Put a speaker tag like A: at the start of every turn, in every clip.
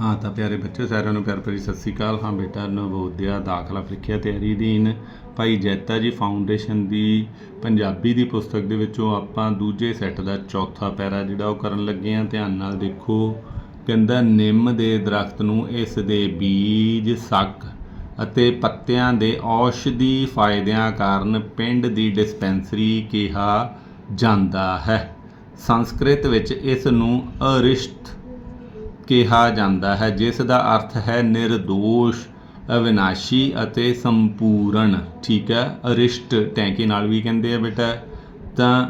A: ਹਾਂ, ਤਾਂ ਪਿਆਰੇ ਬੱਚੇ, ਸਾਰਿਆਂ ਨੂੰ ਪਿਆਰ ਭਰੀ ਸਤਿ ਸ੍ਰੀ ਅਕਾਲ। ਹਾਂ ਬੇਟਾ ਨਵੋਦਿਆ ਦਾਖਲਾ ਪ੍ਰੀਖਿਆ ਤਿਆਰੀ ਅਧੀਨ ਭਾਈ ਜੈਤਾ ਜੀ ਫਾਊਂਡੇਸ਼ਨ ਦੀ ਪੰਜਾਬੀ ਦੀ ਪੁਸਤਕ ਦੇ ਵਿੱਚੋਂ ਆਪਾਂ ਦੂਜੇ ਸੈੱਟ ਦਾ ਚੌਥਾ ਪੈਰਾ ਜਿਹੜਾ ਉਹ ਕਰਨ ਲੱਗੇ ਹਾਂ। ਧਿਆਨ ਨਾਲ ਦੇਖੋ, ਕਹਿੰਦਾ, ਨਿੰਮ ਦੇ ਦਰਖਤ ਨੂੰ ਇਸ ਦੇ ਬੀਜ, ਸੱਕ ਅਤੇ ਪੱਤਿਆਂ ਦੇ ਔਸ਼ਧੀ ਫਾਇਦਿਆਂ ਕਾਰਨ ਪਿੰਡ ਦੀ ਡਿਸਪੈਂਸਰੀ ਕਿਹਾ ਜਾਂਦਾ ਹੈ। ਸੰਸਕ੍ਰਿਤ ਵਿੱਚ ਇਸ ਨੂੰ ਅਰਿਸ਼ਟ ਕਿਹਾ ਜਾਂਦਾ ਹੈ, ਜਿਸ ਦਾ ਅਰਥ ਹੈ ਨਿਰਦੋਸ਼, ਅਵਿਨਾਸ਼ੀ ਅਤੇ ਸੰਪੂਰਨ। ਠੀਕ ਹੈ, ਅਰਿਸ਼ਟ ਟੈਂਕੇ ਨਾਲ ਵੀ ਕਹਿੰਦੇ ਆ ਬੇਟਾ। ਤਾਂ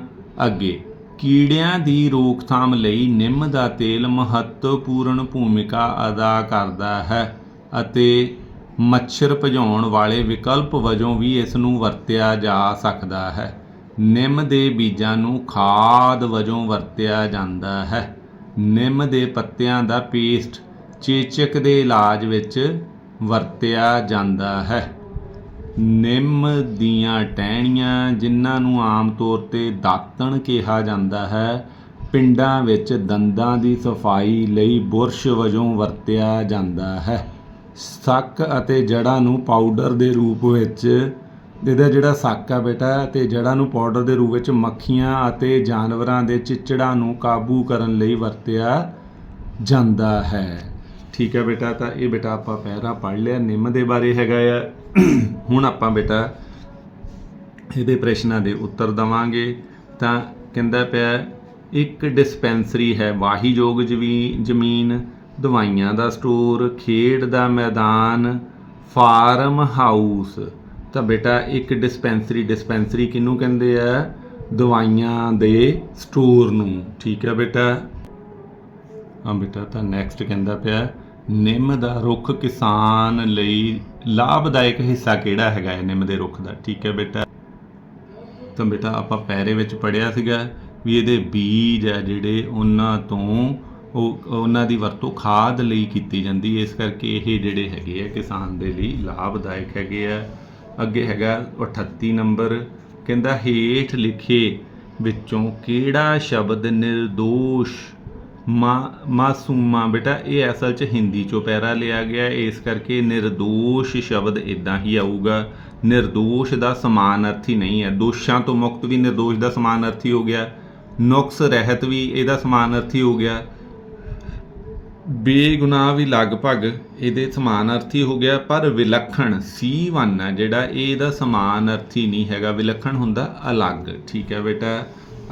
A: ਅੱਗੇ, ਕੀੜਿਆਂ ਦੀ ਰੋਕਥਾਮ ਲਈ ਨਿੰਮ ਦਾ ਤੇਲ ਮਹੱਤਵਪੂਰਨ ਭੂਮਿਕਾ ਅਦਾ ਕਰਦਾ ਹੈ ਅਤੇ ਮੱਛਰ ਭਜਾਉਣ ਵਾਲੇ ਵਿਕਲਪ ਵਜੋਂ ਵੀ ਇਸ ਨੂੰ ਵਰਤਿਆ ਜਾ ਸਕਦਾ ਹੈ। ਨਿੰਮ ਦੇ ਬੀਜਾਂ ਨੂੰ ਖਾਦ ਵਜੋਂ ਵਰਤਿਆ ਜਾਂਦਾ ਹੈ। ਨਿੰਮ ਦੇ ਪੱਤਿਆਂ ਦਾ ਪੇਸਟ ਚੇਚਕ ਦੇ ਇਲਾਜ ਵਿੱਚ ਵਰਤਿਆ ਜਾਂਦਾ ਹੈ। ਨਿੰਮ ਦੀਆਂ ਟਹਿਣੀਆਂ ਜਿਨ੍ਹਾਂ ਨੂੰ ਆਮ ਤੌਰ ਤੇ ਦਾਤਣ ਕਿਹਾ ਜਾਂਦਾ ਹੈ, ਪਿੰਡਾਂ ਵਿੱਚ ਦੰਦਾਂ ਦੀ ਸਫ਼ਾਈ ਲਈ ਬੁਰਸ਼ ਵਜੋਂ ਵਰਤਿਆ ਜਾਂਦਾ ਹੈ। ਸੱਕ ਅਤੇ ਜੜ੍ਹਾਂ ਨੂੰ ਪਾਊਡਰ ਦੇ ਰੂਪ ਵਿੱਚ ਇਹਦਾ ਜਿਹੜਾ ਸੱਕ ਆ ਬੇਟਾ, ਤੇ ਜੜ੍ਹਾਂ ਨੂੰ ਪਾਊਡਰ ਦੇ ਰੂਪ ਵਿੱਚ ਮੱਖੀਆਂ ਅਤੇ ਜਾਨਵਰਾਂ ਦੇ ਚਿਚੜਾਂ ਨੂੰ ਕਾਬੂ ਕਰਨ ਲਈ ਵਰਤਿਆ ਜਾਂਦਾ ਹੈ। ਠੀਕ ਹੈ ਬੇਟਾ, ਤਾਂ ਇਹ ਬੇਟਾ ਆਪਾਂ ਪਹਿਰਾ ਪੜ੍ਹ ਲਿਆ, ਨਿੰਮ ਦੇ ਬਾਰੇ ਹੈਗਾ ਆ। ਹੁਣ ਆਪਾਂ ਬੇਟਾ ਇਹਦੇ ਪ੍ਰਸ਼ਨਾਂ ਦੇ ਉੱਤਰ ਦਵਾਂਗੇ। ਤਾਂ ਕਹਿੰਦਾ ਪਿਆ, ਇੱਕ ਡਿਸਪੈਂਸਰੀ ਹੈ, ਵਾਹੀਯੋਗ ਜਵੀ- ਜ਼ਮੀਨ, ਦਵਾਈਆਂ ਦਾ ਸਟੋਰ, ਖੇਡ ਦਾ ਮੈਦਾਨ, ਫਾਰਮ ਹਾਊਸ। ਤਾਂ ਬੇਟਾ ਇੱਕ ਡਿਸਪੈਂਸਰੀ ਡਿਸਪੈਂਸਰੀ ਕਿਹਨੂੰ ਕਹਿੰਦੇ ਆ? ਦਵਾਈਆਂ ਦੇ ਸਟੋਰ ਨੂੰ। ਠੀਕ ਹੈ ਬੇਟਾ? ਹਾਂ ਬੇਟਾ, ਤਾਂ ਨੈਕਸਟ ਕਹਿੰਦਾ ਪਿਆ, ਨਿੰਮ ਦਾ ਰੁੱਖ ਕਿਸਾਨ ਲਈ ਲਾਭਦਾਇਕ ਹਿੱਸਾ ਕਿਹੜਾ ਹੈਗਾ ਹੈ ਨਿੰਮ ਦੇ ਰੁੱਖ ਦਾ? ਠੀਕ ਹੈ ਬੇਟਾ। ਤਾਂ ਬੇਟਾ ਆਪਾਂ ਪੈਰੇ ਵਿੱਚ ਪੜਿਆ ਸੀਗਾ ਵੀ ਇਹਦੇ ਬੀਜ ਆ ਜਿਹੜੇ ਉਹਨਾਂ ਤੋਂ ਉਹ, ਉਹਨਾਂ ਦੀ ਵਰਤੋਂ ਖਾਦ ਲਈ ਕੀਤੀ ਜਾਂਦੀ ਹੈ। ਇਸ ਕਰਕੇ ਇਹ ਜਿਹੜੇ ਹੈਗੇ ਆ ਕਿਸਾਨ ਦੇ ਲਈ ਲਾਭਦਾਇਕ ਹੈਗੇ ਆ। ਅੱਗੇ ਹੈਗਾ 38 ਨੰਬਰ, ਕਹਿੰਦਾ ਹੇਠ ਲਿਖੇ ਵਿੱਚੋਂ ਕਿਹੜਾ ਸ਼ਬਦ ਨਿਰਦੋਸ਼? ਮਾ, ਮਾਸੂਮਾ, ਬੇਟਾ, ਇਹ ਅਸਲ 'ਚ ਹਿੰਦੀ 'ਚੋਂ ਪੈਰਾ ਲਿਆ ਗਿਆ, ਇਸ ਕਰਕੇ ਨਿਰਦੋਸ਼ ਸ਼ਬਦ ਇਦਾਂ ਹੀ ਆਊਗਾ। ਨਿਰਦੋਸ਼ ਦਾ ਸਮਾਨ ਅਰਥੀ ਨਹੀਂ ਹੈ। ਦੋਸ਼ਾਂ ਤੋਂ ਮੁਕਤ ਵੀ ਨਿਰਦੋਸ਼ ਦਾ ਸਮਾਨ ਅਰਥੀ ਹੋ ਗਿਆ। ਨੁਕਸ ਰਹਿਤ ਵੀ ਇਹਦਾ ਸਮਾਨ ਅਰਥੀ ਹੋ ਗਿਆ। ਬੇਗੁਨਾਹ ਵੀ ਲਗਭਗ ਇਹਦੇ ਸਮਾਨ ਅਰਥੀ ਹੋ ਗਿਆ, ਪਰ ਵਿਲੱਖਣ C1 ਹੈ ਜਿਹੜਾ ਇਹਦਾ ਸਮਾਨ ਅਰਥੀ ਨਹੀਂ ਹੈਗਾ, ਵਿਲੱਖਣ ਹੁੰਦਾ ਅਲੱਗ। ਠੀਕ ਹੈ ਬੇਟਾ,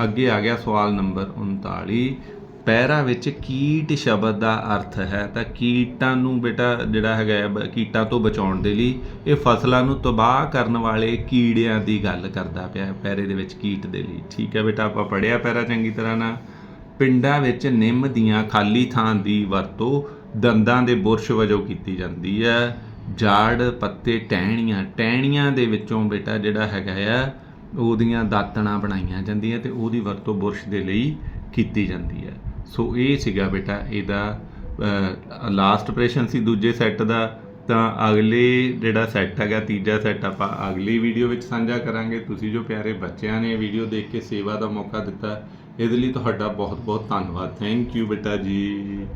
A: ਅੱਗੇ ਆ ਗਿਆ ਸਵਾਲ ਨੰਬਰ 39 ਪੈਰਾ ਵਿੱਚ ਕੀਟ ਸ਼ਬਦ ਦਾ ਅਰਥ ਹੈ, ਤਾਂ ਕੀਟਾਂ ਨੂੰ ਬੇਟਾ ਜਿਹੜਾ ਹੈਗਾ ਬ- ਕੀਟਾਂ ਤੋਂ ਬਚਾਉਣ ਦੇ ਲਈ ਇਹ ਫਸਲਾਂ ਨੂੰ ਤਬਾਹ ਕਰਨ ਵਾਲੇ ਕੀੜਿਆਂ ਦੀ ਗੱਲ ਕਰਦਾ ਪਿਆ ਹੈ, ਪੈਰੇ ਦੇ ਵਿੱਚ ਕੀਟ ਦੇ ਲਈ। ਠੀਕ ਹੈ ਬੇਟਾ, ਆਪਾਂ ਪੜਿਆ ਪੈਰਾ ਚੰਗੀ ਤਰ੍ਹਾਂ ਨਾਲ ਪਿੰਡਾਂ ਵਿੱਚ ਨਿੰਮ ਦੀਆਂ ਖਾਲੀ ਥਾਂ ਦੀ ਵਰਤੋਂ ਦੰਦਾਂ ਦੇ ਬੁਰਸ਼ ਵਜੋਂ ਕੀਤੀ ਜਾਂਦੀ ਹੈ। ਜੜ, ਪੱਤੇ, ਟਹਿਣੀਆਂ ਟਹਿਣੀਆਂ ਦੇ ਵਿੱਚੋਂ ਬੇਟਾ ਜਿਹੜਾ ਹੈਗਾ ਆ, ਉਹਦੀਆਂ ਦਾਤਣਾ ਬਣਾਈਆਂ ਜਾਂਦੀਆਂ ਤੇ ਉਹਦੀ ਵਰਤੋਂ ਬੁਰਸ਼ ਦੇ ਲਈ ਕੀਤੀ ਜਾਂਦੀ ਹੈ। ਸੋ ਇਹ ਸੀਗਾ ਬੇਟਾ ਇਹਦਾ ਲਾਸਟ ਪ੍ਰਸ਼ਨ ਸੀ ਦੂਜੇ ਸੈੱਟ ਦਾ। ਤਾਂ ਅਗਲੇ ਜਿਹੜਾ ਸੈੱਟ ਹੈਗਾ, ਤੀਜਾ ਸੈੱਟ ਆਪਾਂ ਅਗਲੀ ਵੀਡੀਓ ਵਿੱਚ ਸਾਂਝਾ ਕਰਾਂਗੇ। ਤੁਸੀਂ ਜੋ ਪਿਆਰੇ ਬੱਚਿਆਂ ਨੇ ਵੀਡੀਓ ਦੇਖ ਕੇ ਸੇਵਾ ਦਾ ਮੌਕਾ ਦਿੱਤਾ, ਇਹਦੇ ਲਈ ਤੁਹਾਡਾ ਬਹੁਤ ਬਹੁਤ ਧੰਨਵਾਦ। ਥੈਂਕ ਯੂ ਬੇਟਾ ਜੀ।